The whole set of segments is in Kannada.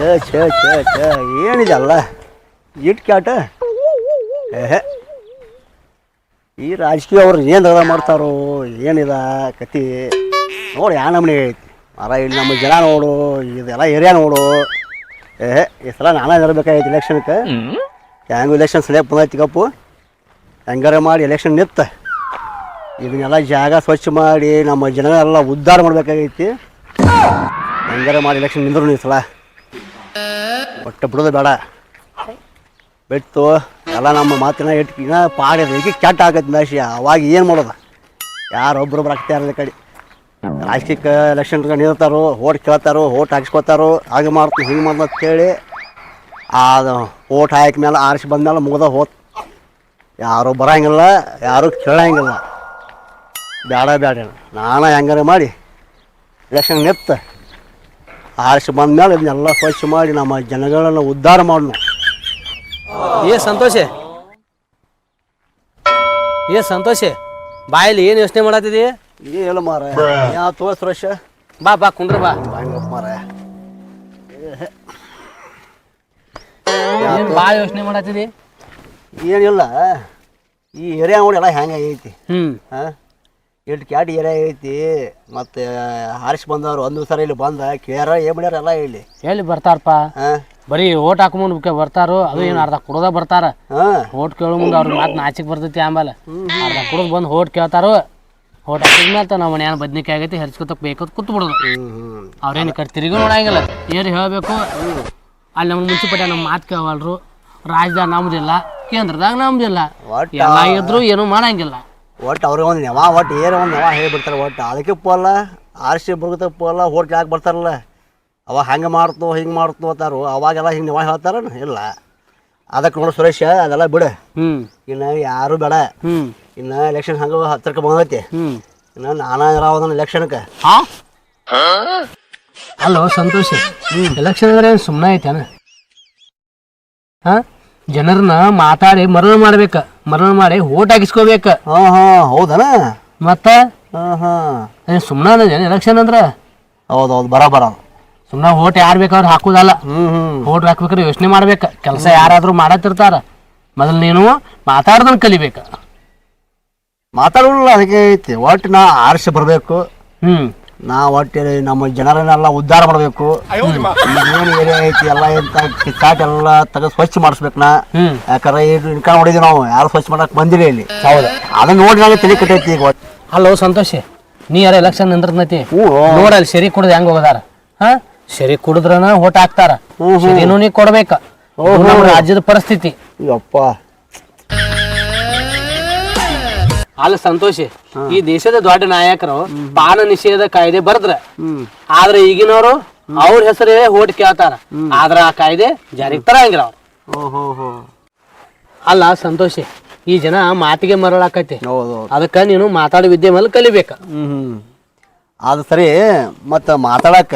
ಛೇ ಛೇ ಛೇ ಏನಿದೆಲ್ಲ ಇಟ್ ಕ್ಯಾಟ? ಈ ರಾಜಕೀಯ ಅವ್ರು ಏನು ಅದ ಮಾಡ್ತಾರೋ, ಏನಿದ ಕತಿ ನೋಡಿ, ಯಾ ನಮ್ಮನೆ ಐತಿ. ಮರ ಇಲ್ಲಿ ನಮ್ಮ ಜನ ನೋಡು, ಇದೆಲ್ಲ ಏರಿಯಾ ನೋಡು. ಏಹೆ, ಈ ಸಲ ನಾನೇ ಇರಬೇಕಾಗೈತಿ ಎಲೆಕ್ಷನ್ಗೆ ಹೆಂಗೂ ಇಲೆಕ್ಷನ್ ಸರಿಯಾಗಿ ಬಂದೈತಿ ಕಪ್ಪು ಹೆಂಗಾರ ಮಾಡಿ ಎಲೆಕ್ಷನ್ ನಿತ್ತ. ಇದನ್ನೆಲ್ಲ ಜಾಗ ಸ್ವಚ್ಛ ಮಾಡಿ ನಮ್ಮ ಜನರೆಲ್ಲ ಉದ್ಧಾರ ಮಾಡಬೇಕಾಗೈತಿ. ಹೆಂಗಾರ ಮಾಡಿ ಎಲೆಕ್ಷನ್ ನಿಂದ್ರು ಈ ಸಲ. ಒಟ್ಟು ಬಿಡೋದು ಬೇಡ. ಬಿಟ್ಟು ಎಲ್ಲ ನಮ್ಮ ಮಾತಿನ ಇಟ್ಕಿನ ಪಾಡಿ ಈಗ ಕೆಟ್ಟ ಆಗತ್ತೆ ಮೇಷಿ ಅವಾಗ ಏನು ಮಾಡೋದು? ಯಾರೊಬ್ರೊಬ್ರು ಆಗ್ತಾ ಇರೋದು ಕಡೆ. ರಾಜಕೀಯ ಎಲೆಕ್ಷನ್ ನಿಲ್ತಾರೋ ಓಟ್ ಕೇಳ್ತಾರೋ ಓಟ್ ಹಾಕ್ಸ್ಕೊತಾರೋ, ಹಾಗೆ ಮಾಡ್ತೀವಿ, ಹಿಂಗೆ ಮಾಡ್ದು ಅಂತೇಳಿ ಅದು ಓಟ್ ಹಾಕಿ ಮೇಲೆ ಆರಿಸಿ ಬಂದ್ಮೇಲೆ ಮುಗ್ದ ಹೋತ್. ಯಾರು ಬರಂಗಿಲ್ಲ, ಯಾರು ಕೇಳೋಂಗಿಲ್ಲ. ಬೇಡ ಬೇಡ ನಾನು ಹೆಂಗಾರ ಮಾಡಿ ಎಲೆಕ್ಷನ್ ನಿತ್ತ ಆರಿಸಿ ಬಂದ್ಮೇಲೆ ಇದನ್ನೆಲ್ಲ ಸ್ವಚ್ಛ ಮಾಡಿ ನಮ್ಮ ಜನಗಳನ್ನು ಉದ್ಧಾರ ಮಾಡೋಣ. ಏ ಸಂತೋಷೆ. ಏ ಸಂತೋಷೆ. ಬಾಯಲ್ಲಿ ಏನು ಯೋಚನೆ ಮಾಡತ್ತಿದಿ ಏನು ಮಾರ ಯಾವ ತೋರ್ಸ್ ಸುರೇಶ? ಬಾ ಬಾ ಕುಂದ್ರ ಬಾ. ಮಾರ ಏನು ಭಾಳ ಯೋಚನೆ ಮಾಡತ್ತಿದಿ ಏನಿಲ್ಲ ಈ ಏರಿಯಾ ನೋಡಿ ಎಲ್ಲ ಹೆಂಗೆ ಐತಿ? ಹ್ಞೂ ಹಾಂ? ಎಷ್ಟು ಕ್ಯಾಟ್ ಏರಿಯಾ ಐತಿ ಮತ್ತೆ ಹಾರಿಸಿ ಬಂದವರು ಒಂದು ಸಲ ಇಲ್ಲಿ ಬಂದ ಕೇರ ಏನು ಮಾಡ್ಯಾರ ಎಲ್ಲ ಇಲ್ಲಿ? ಎಲ್ಲಿ ಬರ್ತಾರಪ್ಪ? ಹಾಂ ಬರೀ ಓಟ್ ಹಾಕೊಂಬಂದು ಬರ್ತಾರೋ ಅದು ಏನು ಅರ್ಧ ಕುಡ್ದ ಬರ್ತಾರ. ಹಾಂ ಓಟ್ ಕೇಳೋ ಮುಂದೆ ಅವ್ರ ಮಾತು ನಾಚಿಕ್ ಬರ್ತೈತಿ ಆಮೇಲೆ. ಅರ್ಧ ಕುಡ್ದು ಬಂದು ಓಟ್ ಕೇಳ್ತಾರೋ. ಓಟ್ ಹಾಕಿದ್ಮೇಲೆ ನಾವು ಮನ್ಯಾನ ಬದ್ನಿಕಾಯಿ ಆಗೈತಿ ಹೆರ್ಚ್ಕೊತ ಬೇಕಂತ ಕೂತ್ ಬಿಡೋದು. ಅವ್ರೇನು ಕರ್ ತಿರುಗಿ ನೋಡಂಗಿಲ್ಲ. ಏನು ಹೇಳಬೇಕು? ಅಲ್ಲಿ ನಮ್ಮ ಮುನ್ಸಿಪಾಲ್ಟಿ ನಮ್ಮ ಮಾತು ಕೇಳವಲ್ರು. ರಾಜ್ಯದಾಗ ನಮ್ದಿಲ್ಲ ಕೇಂದ್ರದಾಗ ನಮ್ದಿಲ್ಲ. ಎಲ್ಲ ಇದ್ರು ಏನು ಮಾಡಂಗಿಲ್ಲ. ಒಟ್ಟು ಅವ್ರಿಗೆ ಒಂದು ಯಾವ ಒಟ್ಟು ಏನು ಒಂದು ನೆವ ಹೇಳಿಬಿಡ್ತಾರೆ ಒಟ್ಟು. ಅದಕ್ಕೆ ಪೋಲ್ಲ ಆರ್ಸಿ ಬರುತ್ತೆ ಪೋಲ್ಲ ಹೋಟ್ಲ್ ಯಾಕೆ ಬರ್ತಾರಲ್ಲ? ಅವಾಗ ಹಂಗೆ ಮಾಡ್ತು ಹಿಂಗೆ ಮಾಡ್ತು ಅಂತಾರು. ಅವಾಗೆಲ್ಲ ಹಿಂಗೆ ಯಾವ ಹೇಳ್ತಾರ ಇಲ್ಲ. ಅದಕ್ಕೆ ನೋಡಿ ಸುರೇಶ ಅದೆಲ್ಲ ಬಿಡು. ಹ್ಞೂ ಇನ್ನು ಯಾರು ಬೇಡ. ಹ್ಞೂ ಇನ್ನು ಎಲೆಕ್ಷನ್ ಹಂಗೆ ಹತ್ತಿರಕ್ಕೆ ಬಂದೈತಿ. ಹ್ಞೂ ಇನ್ನು ನಾನಾ ಇರೋದನ್ನ ಎಲೆಕ್ಷನ್ಗೆ ಹಾ? ಅಲ್ಲೋ ಸಂತೋಷ. ಎಲೆಕ್ಷನ್ ಅಂದ್ರೆ ಏನು ಸುಮ್ಮನೆ ಐತೇನ? ಹಾಂ? ಜನರನ್ನ ಮಾತಾಡಿ ಮರಣ ಮಾಡ್ಬೇಕ. ಮರಣ ಮಾಡಿ ಓಟ್ ಹಾಕಿಸ್ಕೋಬೇಕ ಹಾ ಹಾ ಹೌದನ ಮತ್ತ ಹಾಂ ಹಾಂ ಸುಮ್ಮನೆ ಎಲೆಕ್ಷನ್ ಅಂದ್ರ? ಹೌದು ಹೌದು ಬರೋಬರ ಸುಮ್ಮನೆ ಓಟ್ ಯಾರು ಬೇಕಾದ್ರೆ ಹಾಕುದಲ್ಲ. ಓಟ್ ಹಾಕ್ಬೇಕಾದ್ರೆ ಯೋಚನೆ ಮಾಡ್ಬೇಕ. ಕೆಲಸ ಯಾರಾದ್ರೂ ಮಾಡತ್ತಿರ್ತಾರ. ಮೊದಲು ನೀನು ಮಾತಾಡ್ದನ್ ಕಲಿಬೇಕ. ಮಾತಾಡೋಲ್ಲ ಅದಕ್ಕೆ ಐತಿ. ಒಟ್ಟು ನಾ ಆರಿಸಿ ಬರಬೇಕು. ಹ್ಮ್. ನಾ ಒಟ್ಟೆ ನಮ್ಮ ಜನರನ್ನೆಲ್ಲ ಉದ್ಧಾರ ಮಾಡಬೇಕು. ಏನು ಏರಿಯಾ ಐತಿ ಎಲ್ಲ ಎಂತ ಕಿತ್ತಾಟ ಎಲ್ಲ ತಗ ಸ್ವಚ್ಛ ಮಾಡಿಸ್ಬೇಕು ನಾ. ಯಾಕಂದ್ರೆ ಈಗ ಇನ್ಕಮ್ ಹೊಡಿದ್ವಿ ನಾವು ಯಾರು ಸ್ವಚ್ಛ ಮಾಡಕ್ ಬಂದಿಲ್ಲ ಇಲ್ಲಿ. ಹೌದ. ಅದನ್ನ ನೋಡಿ ನಾವು ತಲೆ ಕಟ್ಟೈತಿ ಈಗ. ಹಲೋ ಸಂತೋಷ್. ನೀ ಯಾರ ಎಲೆಕ್ಷನ್ ನಿಂದ್ರತೈತಿ ನೋಡಲ್ಲಿ ಸರಿ ಕುಡ್ದು ಹೆಂಗ್ ಹೋಗದಾರ ಹಾ? ಸರಿ ಕುಡಿದ್ರನ ಓಟ್ ಹಾಕ್ತಾರ. ಸರಿನೂ ನೀ ಕೊಡ್ಬೇಕ. ನಮ್ಮ ರಾಜ್ಯದ ಪರಿಸ್ಥಿತಿ. ಯಪ್ಪ. ಅಲ್ಲ ಸಂತೋಷಿ ಈ ದೇಶದ ದೊಡ್ಡ ನಾಯಕರು ಪಾನ ನಿಷೇಧ ಕಾಯ್ದೆ ಬರ್ದ್ರ. ಆದ್ರೆ ಈಗಿನವರು ಅವ್ರ ಹೆಸರೇ ಓಟ್ ಕೇಳ್ತಾರ. ಆದ್ರ ಆ ಕಾಯ್ದೆ ಜಾರಿಗೆ ತರಂಗಿಲ್ಲ ಅವ್ರು. ಅಲ್ಲ ಸಂತೋಷಿ ಈ ಜನ ಮಾತಿಗೆ ಮರಳಾಕತಿ ಅದಕ್ಕ ನೀನು ಮಾತಾಡೋ ವಿದ್ಯೆ ಮೇಲೆ ಕಲಿಬೇಕ. ಅದು ಸರಿ ಮತ್ತ ಮಾತಾಡಕ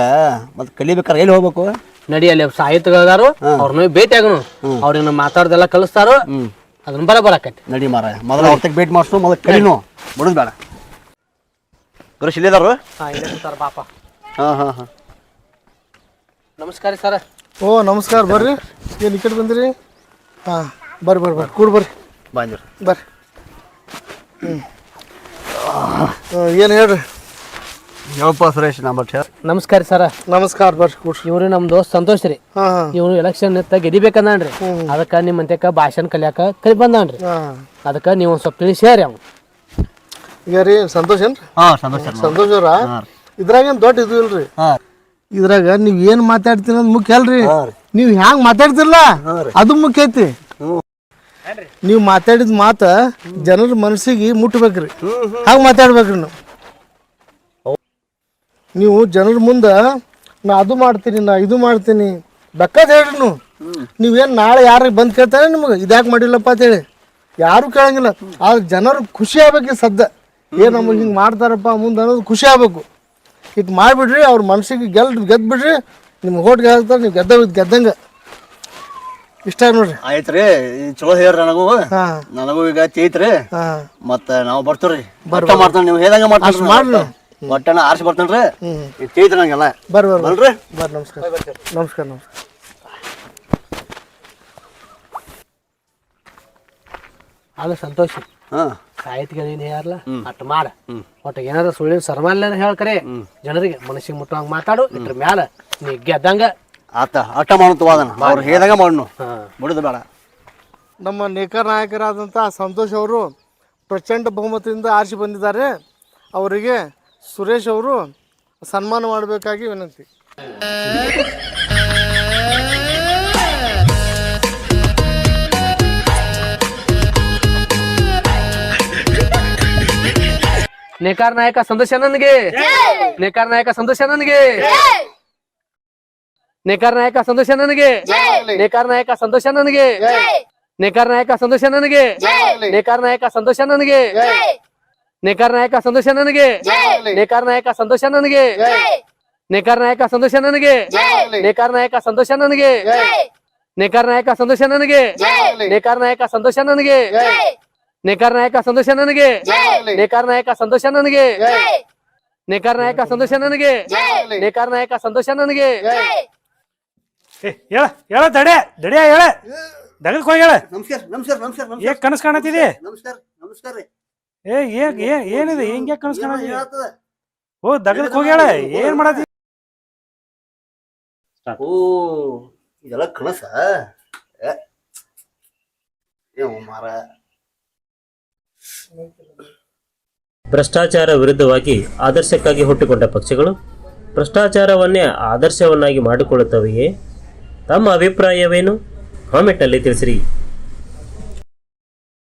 ಮತ್ತ ಕಲಿಬೇಕಾರೆ ಎಲ್ಲಿ ಹೋಗ್ಬೇಕು? ನಡಿ ಅಲ್ಲಿ ಸಾಹಿತ್ಯಗಾರರು ಅವ್ರನ್ನ ಭೇಟಿ ಆಗೋಣ ಅವ್ರನ್ನ ಮಾತಾಡ್ದೆಲ್ಲ ಕಲಿಸ್ತಾರೋ? ಅದನ್ನ ಬರ ಬರಾಕೈತಿ ನಡಿ ಮಾರ ಮೊದಲ ಅವ್ರ ಭೇಟಿ ಮಾಡಿಸು ಮೊದಲು ಕಡಿನು ಬಿಡೋದು ಬೇಡ. ಗುರುಶ್ ಇಲ್ಲಿದಾರು? ಹಾ ಇಲ್ಲ ಸರ್ ಬಾಪ ಹಾಂ ಹಾಂ ಹಾಂ. ನಮಸ್ಕಾರ ಸರ್. ಓ ನಮಸ್ಕಾರ ಬರ್ರಿ. ಏನು ಈ ಕಡೆ ಬಂದಿರಿ? ಹಾಂ ಬರ್ರಿ ಬರ್ರಿ ಬರ್ರಿ. ಕೂಡ ಬರ್ರಿ. ಬಂದಿರಿ ಬರ್ರಿ. ಹ್ಞೂ ಏನು ಹೇಳ್ರಿ? ಸುರೇಶ್ ನಮಸ್ಕಾರ ಸರ್. ನಮಸ್ಕಾರ ಬರ್ರಿ ಕೂಡ್ರಿ. ಇವ್ರು ನಮ್ ದೋಸ್ತ್ ಸಂತೋಷ್ ರೀ. ಇವ್ರು ಹಾಂ ಎಲೆಕ್ಷನ್ ನಿಂತ ಗೆದಿಬೇಕಂದ್ರಿ ಅದಕ್ಕ ನಿಮ್ಮ ಅಂತ್ಯಕ್ಕ ಭಾಷಣ ಕಲಿಯಾಕ ಕಲಿ ಬಂದಾನ್ರಿ ಹಾಂ. ಅದಕ್ಕ ನೀವು ಒಂದ್ ಸ್ವಲ್ಪ ತಿಳಿಸಿ ಹೇಳ್ರಿ ಅವ್ನು. ಈಗ ರೀ ಸಂತೋಷ ಏನ್ರಿ? ಹಾಂ ಸಂತೋಷ ಸಂತೋಷ್ ಅವ್ರ? ಏನ್ ದೊಡ್ಡ ಇದು ಇಲ್ರಿ? ಇದ್ರಾಗ ನೀವ್ ಏನು ಮಾತಾಡ್ತೀರ ಮುಖ್ಯ ಅಲ್ರಿ? ನೀವ್ ಹ್ಯಾಂಗ್ ಮಾತಾಡ್ತಿರಲ್ಲ ಅದು ಮುಖ್ಯ ಐತಿ. ನೀವು ಮಾತಾಡಿದ ಮಾತ ಜನರ ಮನಸ್ಸಿಗೆ ಮುಟ್ಬೇಕ್ರಿ. ಹಾಗೆ ಮಾತಾಡ್ಬೇಕ್ರಿ ನೀವು? ನೀವು ಜನರ ಮುಂದೆ ನಾ ಅದು ಮಾಡ್ತೀನಿ ನಾ ಇದು ಮಾಡ್ತೀನಿ ಬೆಕ್ಕದ ಹೇಳ್ರಿ ನೀವು. ನೀವೇನು ನಾಳೆ ಯಾರಿಗೆ ಬಂದು ಕೇಳ್ತಾರೆ ನಿಮಗೆ? ಇದ್ಯಾಕೆ ಮಾಡಿಲ್ಲಪ್ಪ ಅಂತೇಳಿ. ಯಾರು ಕೇಳಂಗಿಲ್ಲ. ಆದ್ರೆ ಜನರು ಖುಷಿ ಆಗ್ಬೇಕು ಸದ್ದ. ಏನು ನಮಗೆ ಹಿಂಗೆ ಮಾಡ್ತಾರಪ್ಪ ಮುಂದೆ ಅನ್ನೋದು ಖುಷಿ ಆಗ್ಬೇಕು. ಇಟ್ ಮಾಡಿಬಿಡ್ರಿ ಅವ್ರ ಮನಸ್ಸಿಗೆ ಗೆಲ್ ಗೆದ್ದು ಬಿಡ್ರಿ ನಿಮ್ಗೆ ಹೋಟ್ಗೆ ಹಾಕ್ತಾರೆ ನೀವು ಗೆದ್ದ ಗೆದ್ದಂಗೆ. ಇಷ್ಟ ನೋಡ್ರಿ. ಆಯ್ತು ರೀ ಈ ಚಲೋ ಹೇಳ್ರಿ ನನಗೂ. ನನಗೂ ಈಗ ಐತ್ರಿ. ಹಾಂ. ಮತ್ತೆ ನಾವು ಬರ್ತೀವ್ರಿ. ಬರ್ತಾ ಮಾಡ್ತಾರೆ ನೀವು ಹೇಳ್ದಂಗೆ ಮಾಡ್ತಾರೆ ಮಾಡ್ರಿ. ಒಟ್ಟಣ ಆರ್ಸಿ ಬರ್ತೇನ್ರಿ. ಇದು ತಿಳಿತು ನಂಗೆಲ್ಲ. ಬರ್ರಿ ಬರ್ರಿ. ಬರ್ರಿ ಬರ್ರಿ ನಮಸ್ಕಾರ. ನಮಸ್ಕಾರ ನಮಸ್ಕಾರ. ಅಲ್ಲ ಸಂತೋಷ್. ಹಾಂ. ಸಾಹಿತ್ಯಗಳೇನು ಹೇಳಲ್ಲ ಅಟ್ ಮಾಡ. ಒಟ್ಟು ಏನಾರ ಸುಳ್ಳಿನ ಸರ್ಮಾನ್ಲ ಹೇಳ್ಕರೆ. ಜನರಿಗೆ ಮನಸ್ಸಿಗೆ ಮುಟ್ಟುವಂಗೆ ಮಾತಾಡು ಇದ್ರ ಮ್ಯಾಲ ನೀ ಗೆದ್ದಂಗ ಆತ ಅಟ್ಟ ಮಾಡುತ್ತ ವಾದನ ಅವ್ರು ಹೇಳಿದಾಗ ಮಾಡ್ನು ಬಿಡುದು ಬೇಡ. ನಮ್ಮ ನೇಕರ್ ನಾಯಕರಾದಂಥ ಸಂತೋಷ್ ಅವರು ಪ್ರಚಂಡ ಬಹುಮತದಿಂದ ಆರಿಸಿ ಬಂದಿದ್ದಾರೆ. ಅವರಿಗೆ ಸುರೇಶ್ ಅವರು ಸನ್ಮಾನ ಮಾಡಬೇಕಾಗಿ ವಿನಂತಿ. ನೇಕಾರ ನಾಯಕ ಸಂತೋಷ ನನಗೆ ನೇಕಾರ ನಾಯಕ ಸಂತೋಷ ನನಗೆ ನೇಕಾರ ನಾಯಕ ಸಂತೋಷ ನನಗೆ ನೇಕಾರ ನಾಯಕ ಸಂತೋಷ ನನಗೆ ನೇಕಾರ ನಾಯಕ ಸಂತೋಷ ನನಗೆ ನೇಕಾರ ನಾಯಕ ಸಂತೋಷ ನನಗೆ ನೇಕಾರ ನಾಯಕ ಸಂತೋಷ ನನಗೆ ನೇಕಾರ ನಾಯಕ ಸಂತೋಷ ನನಗೆ ನೇಕಾರ ನಾಯಕ ಸಂತೋಷ ನನಗೆ ನೇಕಾರ ನಾಯಕ ಸಂತೋಷ ನನಗೆ ನೇಕಾರ ನಾಯಕ ಸಂತೋಷ ನನಗೆ ನೇಕಾರ ನಾಯಕ ಸಂತೋಷ ನನಗೆ ನೇಕಾರ ನಾಯಕ ಸಂತೋಷ ನನಗೆ ನೇಕಾರ ನಾಯಕ ಸಂತೋಷ ನನಗೆ ನೇಕಾರ ನಾಯಕ ಸಂತೋಷ ನನಗೆ ನೇಕಾರ ನಾಯಕ ಸಂತೋಷ ನನಗೆ ಹೇಳ ಹೇಳ ದಡೆ ದಡಿಯ ಹೇಳ ದಗದಕ್ಕೆ ಹೋಗಿ ಹೇಳ ನಮಸ್ಕಾರ ನಮಸ್ಕಾರ ನಮಸ್ಕಾರ ನಮಸ್ಕಾರ ಕನಸು ಕಾಣತಿದೆ ನಮಸ್ಕಾರ ನಮಸ್ಕಾರ ರೀ ಏ ಏನ್ ಏನ್ ಏನಿದೆ? ಹೆಂಗ ಹೇಳ್ತದ? ಓ ದಗದಕ್ಕೆ ಹೋಗಿ ಏನ್ ಮಾಡತಿ? ಓ ಇದೆಲ್ಲ ಕನಸ? ಏ, ಮಾರ ಭ್ರಷ್ಟಾಚಾರ ವಿರುದ್ಧವಾಗಿ ಆದರ್ಶಕ್ಕಾಗಿ ಹುಟ್ಟಿಕೊಂಡ ಪಕ್ಷಗಳು ಭ್ರಷ್ಟಾಚಾರವನ್ನೇ ಆದರ್ಶವನ್ನಾಗಿ ಮಾಡಿಕೊಳ್ಳುತ್ತವೆಯೇ? ತಮ್ಮ ಅಭಿಪ್ರಾಯವೇನು? ಕಾಮೆಂಟ್ನಲ್ಲಿ ತಿಳಿಸಿರಿ.